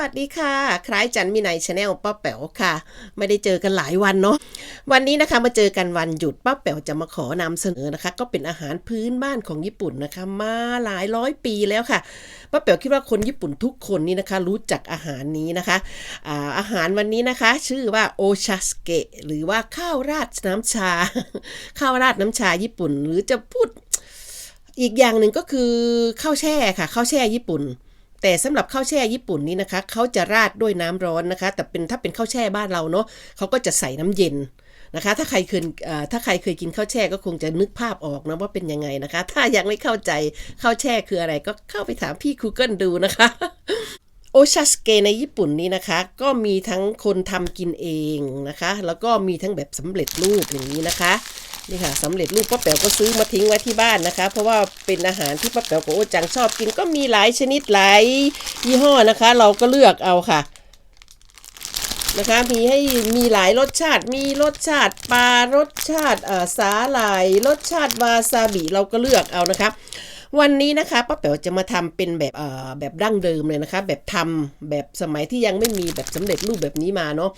วัสดีค่ะ คล้ายจันมีในชาแนลป้าแป๋วค่ะ ไม่ได้เจอกันหลายวันเนาะ วันนี้นะคะมาเจอกันวันหยุดป้าแป๋วจะมาขอนำเสนอนะคะ ก็เป็นอาหารพื้นบ้านของญี่ปุ่นนะคะ มาหลายร้อยปีแล้วค่ะ ป้าแป๋วคิดว่าคนญี่ปุ่นทุกคนนี่นะคะ รู้จักอาหารนี้นะคะ อาอาหารวันนี้นะคะ ชื่อว่าโอชาสเกะหรือว่าข้าวราดน้ำชา ข้าวราดน้ำชาญี่ปุ่น หรือจะพูดอีกอย่างหนึ่งก็คือข้าวแช่ค่ะข้าวแช่ญี่ปุ่น แต่สำหรับข้าวแช่ญี่ปุ่นนี่นะคะเขาจะราดด้วยน้ำร้อนนะคะ แต่เป็นถ้าเป็นข้าวแช่บ้านเราเนาะเขาก็จะใส่น้ำเย็นนะคะ ถ้าใครเคยถ้าใครเคยกินข้าวแช่ก็คงจะนึกภาพออกนะว่าเป็นยังไงนะคะ ถ้ายังไม่เข้าใจข้าวแช่คืออะไรก็เข้าไปถามพี่ Google ดูนะคะโอชาสเกในญี่ปุ่นนี้นะคะ ก็มีทั้งคนทำกินเองนะคะ แล้วก็มีทั้งแบบสำเร็จรูปอย่างนี้นะคะ นี่ค่ะสำเร็จรูปป้าแป๋วก็ซื้อมาทิ้งไว้ที่บ้านนะคะ เพราะว่าเป็นอาหารที่ป้าแป๋วกับโอจังชอบกินก็มีหลายชนิดหลายยี่ห้อนะคะ เราก็เลือกเอาค่ะนะคะมีให้มีหลายรสชาติมีรสชาติปลารสชาติอ่อสาหร่ายรสชาติวาซาบิเราก็เลือกเอานะคะ วันนี้นะคะป้าแป๋วจะมาทำเป็นแบบเอ่อแบบดั้งเดิมเลยนะคะ แบบทำแบบสมัยที่ยังไม่มีแบบสำเร็จรูปแบบนี้มาเนาะ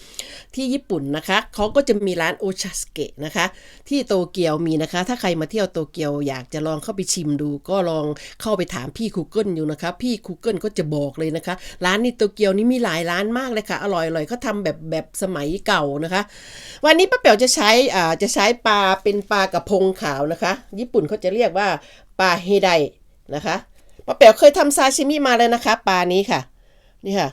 ที่ญี่ปุ่นนะคะเขาก็จะมีร้านโอชาสเกะนะคะ ที่โตเกียวมีนะคะ ถ้าใครมาเที่ยวโตเกียวอยากจะลองเข้าไปชิมดู ก็ลองเข้าไปถามพี่ Google อยู่นะคะ พี่ Google ก็จะบอกเลยนะคะ ร้านนี้โตเกียวนี่มีหลายร้านมากเลยค่ะ อร่อยๆเขาทำแบบแบบสมัยเก่านะคะ วันนี้ป้าแป๋วจะใช้อ่าจะใช้ปลาเป็นปลากระพงขาวนะคะ ญี่ปุ่นเขาจะเรียกว่า ปลาเฮไดนะคะป้าแป๋วเคยทำซาชิมิมาเลยนะคะปลานี้ค่ะนี่ค่ะ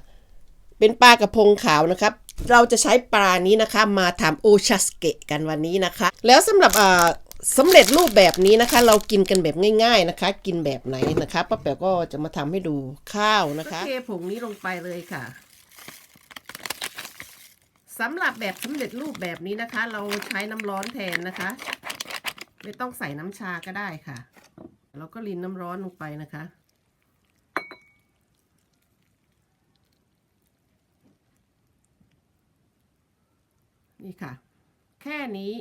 เป็นปลากระพงขาวนะครับ เราจะใช้ปลานี้นะคะ มาทำโอชาสเกะกันวันนี้นะคะ แล้วสำหรับอ่าสำเร็จรูปแบบนี้นะคะ เรากินกันแบบง่าย ๆนะคะ กินแบบไหนนะคะป้าแป๋วก็จะมาทำให้ดูข้าวนะคะเทผงนี้ลงไปเลยค่ะสำหรับแบบสำเร็จรูปแบบนี้นะคะ เราใช้น้ำร้อนแทนนะคะ ไม่ต้องใส่น้ำชาก็ได้ค่ะแล้วก็รินน้ำร้อนลงไปนะคะ นี่ค่ะ แค่นี้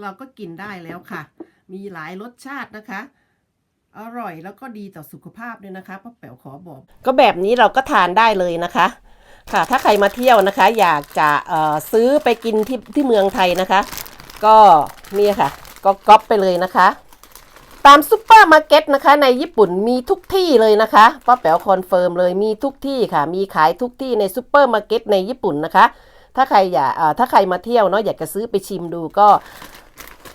เราก็กินได้แล้วค่ะ มีหลายรสชาตินะคะ อร่อยแล้วก็ดีต่อสุขภาพด้วยนะคะป้าแป๋วขอบอก ก็แบบนี้เราก็ทานได้เลยนะคะ ค่ะ ถ้าใครมาเที่ยวนะคะ อยากจะเออซื้อไปกินที่ที่เมืองไทยนะคะ ก็นี่ค่ะ ก็ก๊อปไปเลยนะคะ ตามซุปเปอร์มาร์เก็ตนะคะ ในญี่ปุ่นมีทุกที่เลยนะคะป้าแป๋วคอนเฟิร์มเลยมีทุกที่ค่ะ มีขายทุกที่ในซุปเปอร์มาร์เก็ตในญี่ปุ่นนะคะ ถ้าใครอยากถ้าใครมาเที่ยวเนาะอยากจะซื้อไปชิมดูก็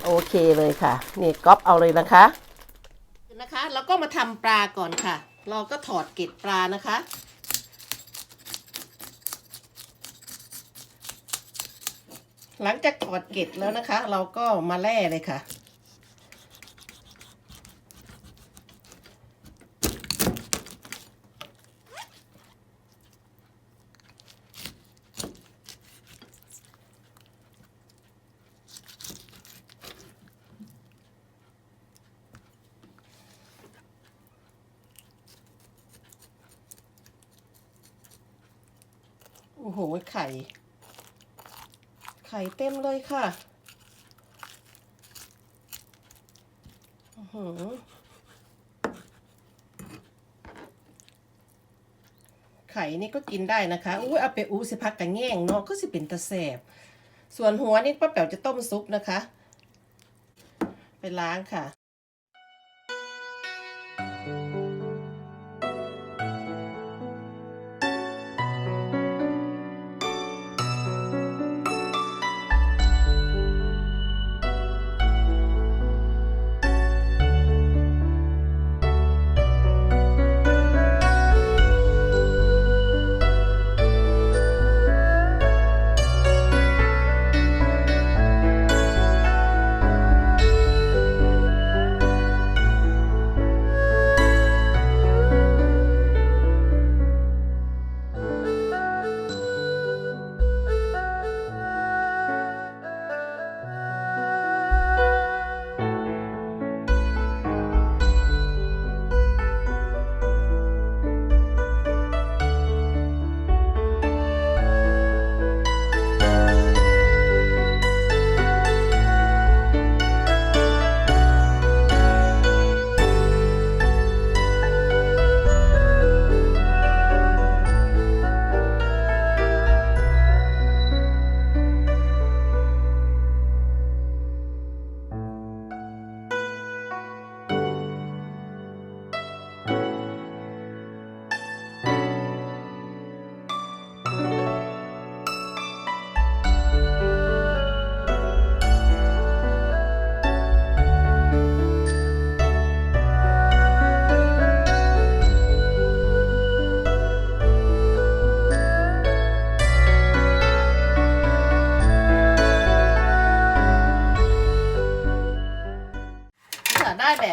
โอเคเลยค่ะนี่ก๊อปเอาเลยนะคะนะคะ แล้วก็มาทำปลาก่อนค่ะ เราก็ถอดเกล็ดปลานะคะ หลังจากถอดเกล็ดแล้วนะคะ เราก็มาแล่เลยค่ะ โอ้โห ไข่ ข่เต็มเลยค่ะอื้อหือไข่นี่ก็กินได้นะคะ อุ้ยเอาไปอูสิพักกันแง่งเนาะก็สิเป็นตะแสบ ส่วนหัวนี่ป้าแป๋วจะต้มซุปนะคะ ไปล้างค่ะ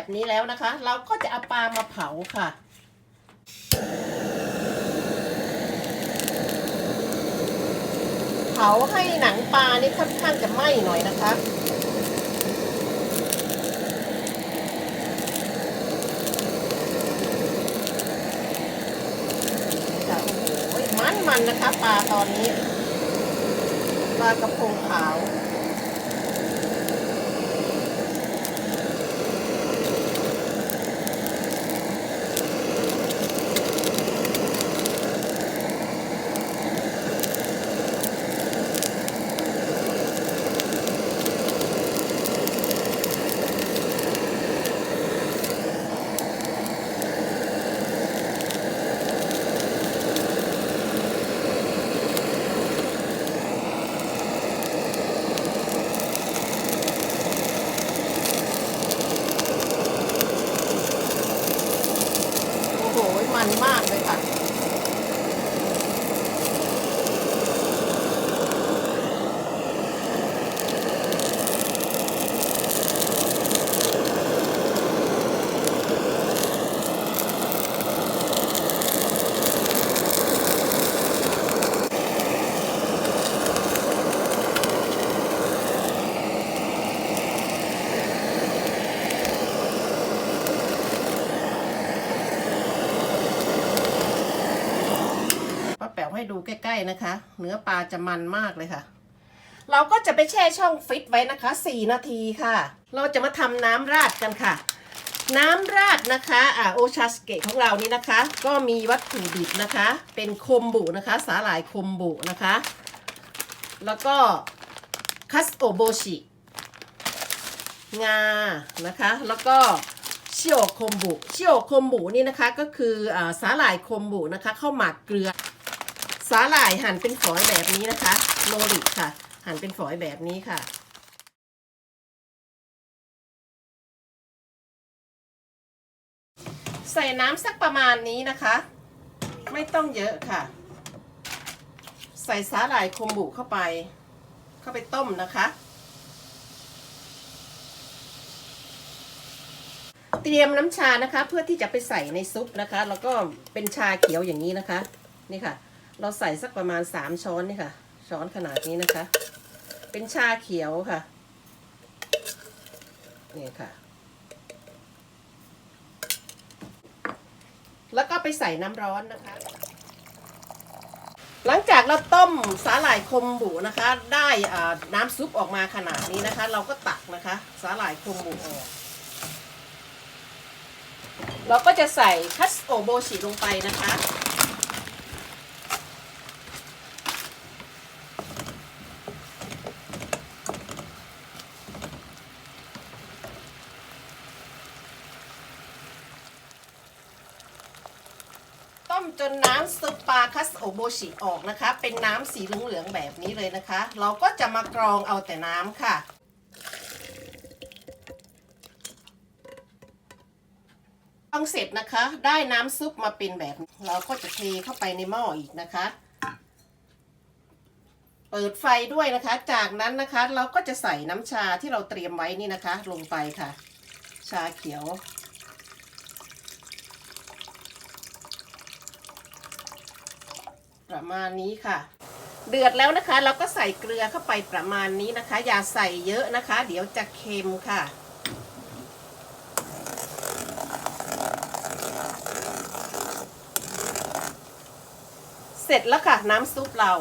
แบบนี้แล้วนะคะ เราก็จะเอาปลามาเผาค่ะเผาให้หนังปลานี่ค่อนข้างจะไหม้หน่อยนะคะค่ะโอ้โหมันมันนะคะ ปลาตอนนี้ ปลากระพงขาว โอ้โห มันม แป๋วให้ดูใกล้ ๆนะคะ เนื้อปลาจะมันมากเลยค่ะ เราก็จะไปแช่ช่องฟิตไว้นะคะ 4 นาทีค่ะ เราจะมาทำน้ำราดกันค่ะ น้ำราดนะคะอ่าโอชาสเกะของเรานี่นะคะ ก็มีวัตถุดิบนะคะ เป็นคมบุนะคะ สาหร่ายคมบุนะคะ แล้วก็คัสโอโบชิงานะคะ แล้วก็ชิโอโคมบุชิโอโคมบุนี่นะคะก็คืออสาหร่ายคมบุนะคะข้าวหมักเกลือ สาหร่ายหั่นเป็นฝอยแบบนี้นะคะ โนริค่ะ หั่นเป็นฝอยแบบนี้ค่ะใส่น้ำสักประมาณนี้นะคะ ไม่ต้องเยอะค่ะ ใส่สาหร่ายโคมบุเข้าไป เข้าไปต้มนะคะ เตรียมน้ำชานะคะ เพื่อที่จะไปใส่ในซุปนะคะ แล้วก็เป็นชาเขียวอย่างนี้นะคะ นี่ค่ะ เราใส่สักประมาณสามช้อนนี่ค่ะ ช้อนขนาดนี้นะคะ เป็นชาเขียวค่ะนี่ค่ะ แล้วก็ไปใส่น้ำร้อนนะคะ หลังจากเราต้มสาหร่ายคมบุนะคะ ได้น้ำซุปออกมาขนาดนี้นะคะ เราก็ตักนะคะ สาหร่ายคมบุออกเราก็จะใส่คัสโอโบชิลงไปนะคะ ต้มจนน้ำซุปปลาคัสโอโบชิออกนะคะ เป็นน้ำสีเหลืองๆแบบนี้เลยนะคะ เราก็จะมากรองเอาแต่น้ำค่ะ กรองเสร็จนะคะ ได้น้ำซุปมาเป็นแบบเราก็จะเทเข้าไปในหม้ออีกนะคะ เปิดไฟด้วยนะคะ จากนั้นนะคะเราก็จะใส่น้ำชาที่เราเตรียมไว้นี่นะคะ ลงไปค่ะ ชาเขียว ประมาณนี้ค่ะ เดือดแล้วนะคะ เราก็ใส่เกลือเข้าไปประมาณนี้นะคะ อย่าใส่เยอะนะคะ เดี๋ยวจะเค็มค่ะเสร็จแล้วค่ะน้ำซุปเรา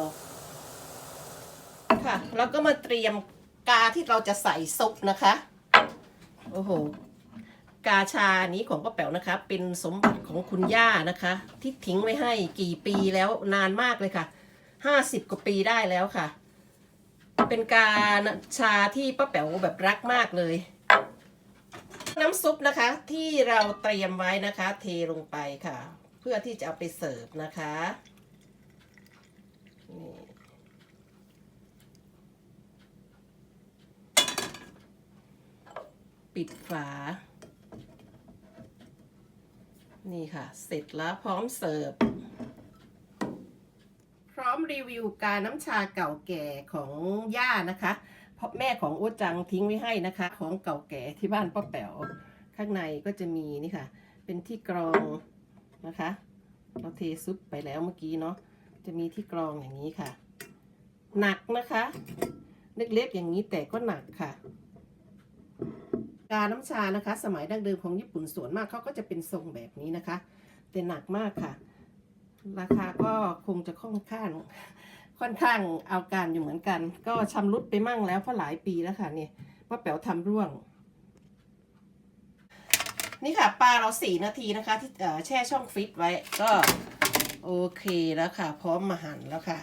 ค่ะ แล้วก็มาเตรียมกาที่เราจะใส่ซุปนะคะ โอ้โห กาชานี้ของป้าแป๋วนะคะ เป็นสมบัติของคุณย่านะคะ ที่ทิ้งไว้ให้กี่ปีแล้วนานมากเลยค่ะห้าสิบกว่าปีได้แล้วค่ะ เป็นกาชาที่ป้าแป๋วแบบรักมากเลย น้ำซุปนะคะที่เราเตรียมไว้นะคะ เทลงไปค่ะ เพื่อที่จะเอาไปเสิร์ฟนะคะนี่ปิดฝา นี่ค่ะ เสร็จแล้วพร้อมเสิร์ฟ พร้อมรีวิวการน้ำชาเก่าแก่ของย่านะคะเพราะแม่ของโอจังทิ้งไว้ให้นะคะ ของเก่าแก่ที่บ้านป้าแป๋วข้างในก็จะมีนี่ค่ะ เป็นที่กรองนะคะ เราเทซุปไปแล้วเมื่อกี้เนาะจะมีที่กรองอย่างนี้ค่ะ หนักนะคะ เล็กๆอย่างนี้แต่ก็หนักค่ะ กาน้ำชานะคะ สมัยดั้งเดิมของญี่ปุ่นส่วนมากเขาก็จะเป็นทรงแบบนี้นะคะ แต่หนักมากค่ะ ราคาก็คงจะค่อนข้าง ค่อนข้างเอาการอยู่เหมือนกัน ก็ชำรุดไปมั่งแล้วเพราะหลายปีแล้วค่ะเนี่ยว่าแป๋วทำร่วง นี่ค่ะปลาเราสี่นาทีนะคะ ที่แช่ช่องฟรีซไว้ก็โอเคแล้วค่ะ พร้อมมาหั่นแล้วค่ะ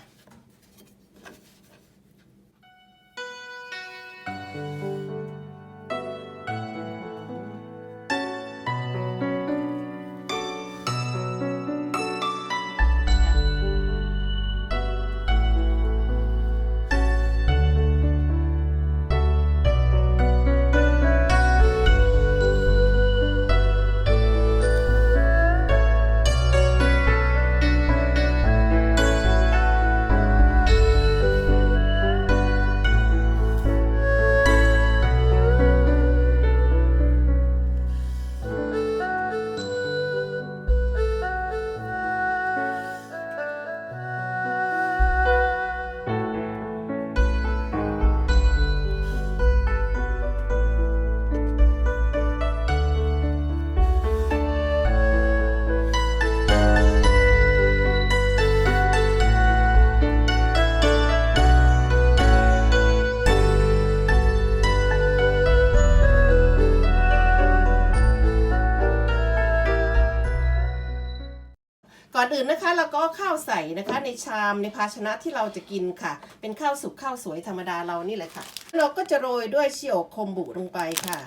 แล้วก็ข้าวใส่นะคะ ในชามในภาชนะที่เราจะกินค่ะ เป็นข้าวสุกข้าวสวยธรรมดาเรานี่แหละค่ะ เราก็จะโรยด้วยชิโอะคมบุลงไปค่ะ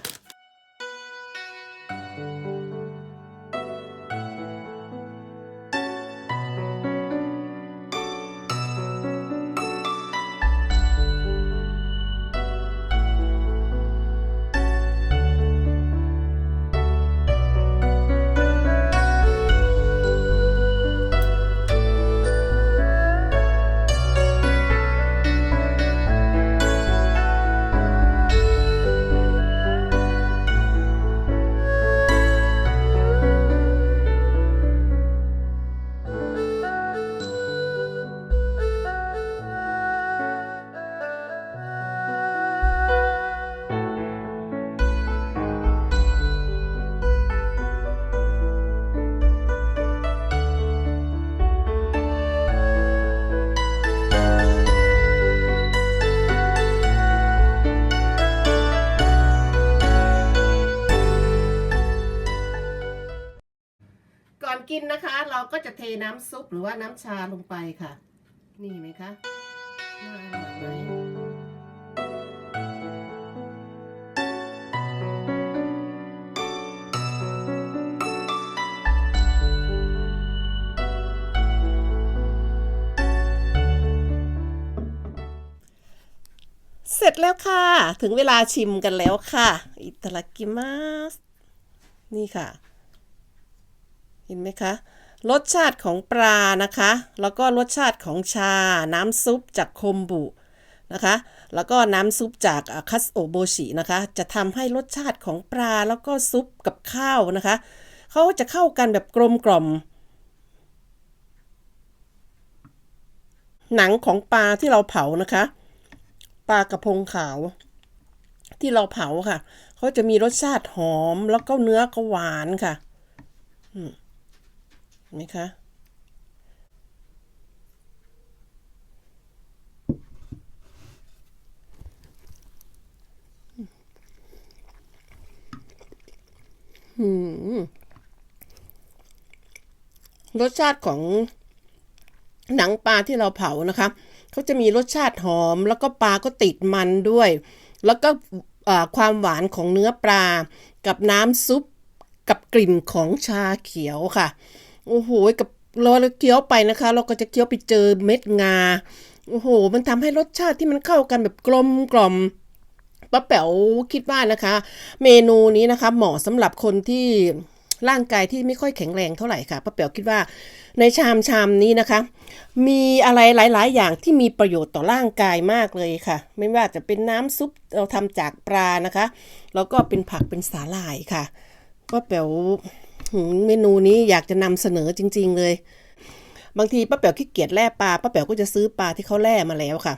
ก็จะเทน้ำซุปหรือว่าน้ำชาลงไปค่ะ นี่ไหมคะน่าอร่อยไหมเสร็จแล้วค่ะ ถึงเวลาชิมกันแล้วค่ะ อิตาลีกิมัสนี่ค่ะ เห็นไหมคะ รสชาติของปลานะคะ แล้วก็รสชาติของชา น้ำซุปจากคมบุนะคะ แล้วก็น้ำซุปจากคัสโอโบชินะคะ จะทำให้รสชาติของปลาแล้วก็ซุปกับข้าวนะคะเขาจะเข้ากันแบบกลมกล่อม หนังของปลาที่เราเผานะคะ ปลากระพงขาว ที่เราเผาค่ะเขาจะมีรสชาติหอมแล้วก็เนื้อก็หวานค่ะ เห็นไหมคะรสชาติของหนังปลาที่เราเผานะคะ เขาจะมีรสชาติหอม แล้วก็ปลาก็ติดมันด้วย แล้วก็ความหวานของเนื้อปลา กับน้ำซุป กับกลิ่นของชาเขียวค่ะ โอ้โหกับเราเคี้ยวไปนะคะ เราก็จะเคี้ยวไปเจอเม็ดงา โอ้โห มันทำให้รสชาติที่มันเข้ากันแบบกลมกล่อมป้าแป๋วคิดว่านะคะ เมนูนี้นะคะ เหมาะสำหรับคนที่ร่างกายที่ไม่ค่อยแข็งแรงเท่าไหร่ค่ะป้าแป๋วคิดว่าในชามชามนี้นะคะ มีอะไรหลาย ๆ อย่างที่มีประโยชน์ต่อร่างกายมากเลยค่ะ ไม่ว่าจะเป็นน้ำซุปเราทำจากปลานะคะ แล้วก็เป็นผักเป็นสาหร่ายค่ะป้าแป๋ว เมนูนี้อยากจะนำเสนอจริง ๆ เลย บางทีป้าแป๋วขี้เกียจแล่ปลาป้าแป๋วก็จะซื้อปลาที่เขาแล่มาแล้วค่ะ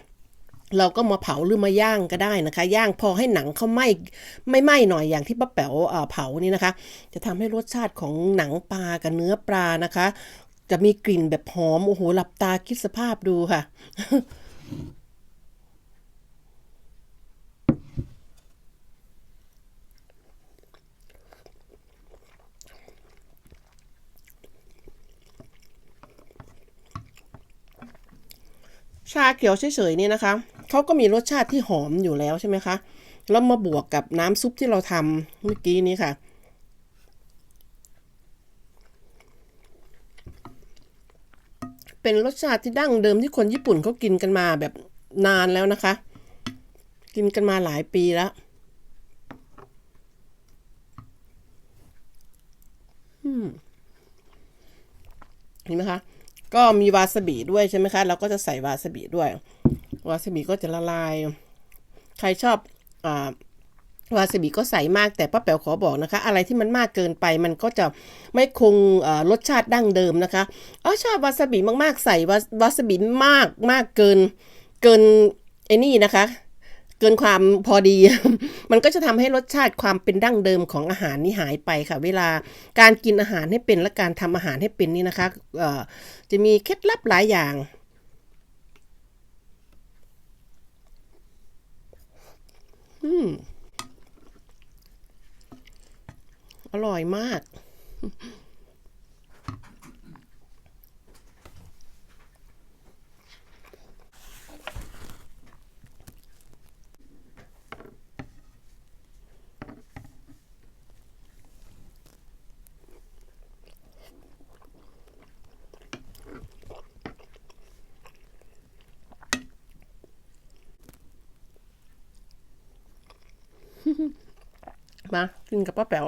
เราก็มาเผาหรือมาย่างก็ได้นะคะ ย่างพอให้หนังเขาไหม้ไม่ไหม้หน่อยอย่างที่ป้าแป๋วเอ่อเผานี่นะคะ จะทำให้รสชาติของหนังปลากับเนื้อปลานะคะ จะมีกลิ่นแบบหอมโอ้โหหลับตาคิดสภาพดูค่ะ ชาเขียวเฉยๆนี่นะคะเขาก็มีรสชาติที่หอมอยู่แล้วใช่ไหมคะแล้วมาบวกกับน้ำซุปที่เราทำเมื่อกี้นี้ค่ะ เป็นรสชาติที่ดั้งเดิมที่คนญี่ปุ่นเขากินกันมาแบบนานแล้วนะคะ กินกันมาหลายปีแล้วเห็นไหมคะ ก็มีวาซาบิด้วยใช่ไหมคะ เราก็จะใส่วาซาบิด้วย วาซาบิก็จะละลาย ใครชอบอวาซาบิก็ใส่มากแต่ป้าแป๋วขอบอกนะคะ อะไรที่มันมากเกินไปมันก็จะไม่คงรสชาติดั้งเดิมนะคะอ๋อชอบวาซาบิมากๆ ใส่วาวาซาบิมากมากเกินเกินไอ้นี่นะคะ เกินความพอดี มันก็จะทำให้รสชาติความเป็นดั้งเดิมของอาหารนี่หายไปค่ะ เวลาการกินอาหารให้เป็นและการทำอาหารให้เป็นนี่นะคะจะมีเคล็ดลับหลายอย่างอืมอร่อยมาก มากินกับป้าแป๋ว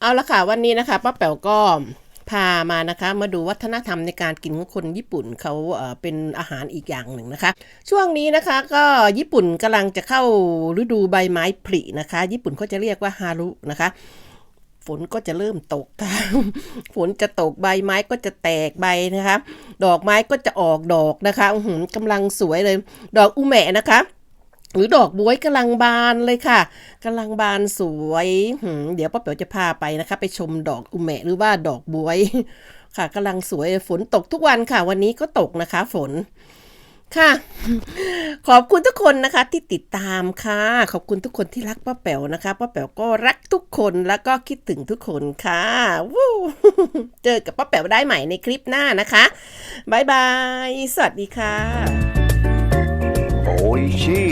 เอาละค่ะวันนี้นะคะป้าแป๋วก็พามานะคะ มาดูวัฒนธรรมในการกินของคนญี่ปุ่นเขาเอ่อเป็นอาหารอีกอย่างหนึ่งนะคะ ช่วงนี้นะคะก็ญี่ปุ่นกำลังจะเข้าฤดูใบไม้ผลินะคะ ญี่ปุ่นเขาจะเรียกว่าฮารุนะคะ ฝนก็จะเริ่มตกค่ะฝนจะตกใบไม้ก็จะแตกใบนะคะ ดอกไม้ก็จะออกดอกนะคะอื้อหือกำลังสวยเลย ดอกอุแหมะนะคะ หรือดอกบวยกำลังบานเลยค่ะกำลังบานสวยหืมเดี๋ยวป้าเป๋วจะพาไปนะคะ ไปชมดอกอุแหมะหรือว่าดอกบวย ค่ะกำลังสวยฝนตกทุกวันค่ะ วันนี้ก็ตกนะคะ ฝน ค่ะ ขอบคุณทุกคนนะคะที่ติดตามค่ะ ขอบคุณทุกคนที่รักป้าแป๋วนะคะป้าแป๋วก็รักทุกคนแล้วก็คิดถึงทุกคนค่ะวู้เจอกับป้าแป๋วได้ใหม่ในคลิปหน้านะคะบายบาย สวัสดีค่ะโอ้ยชี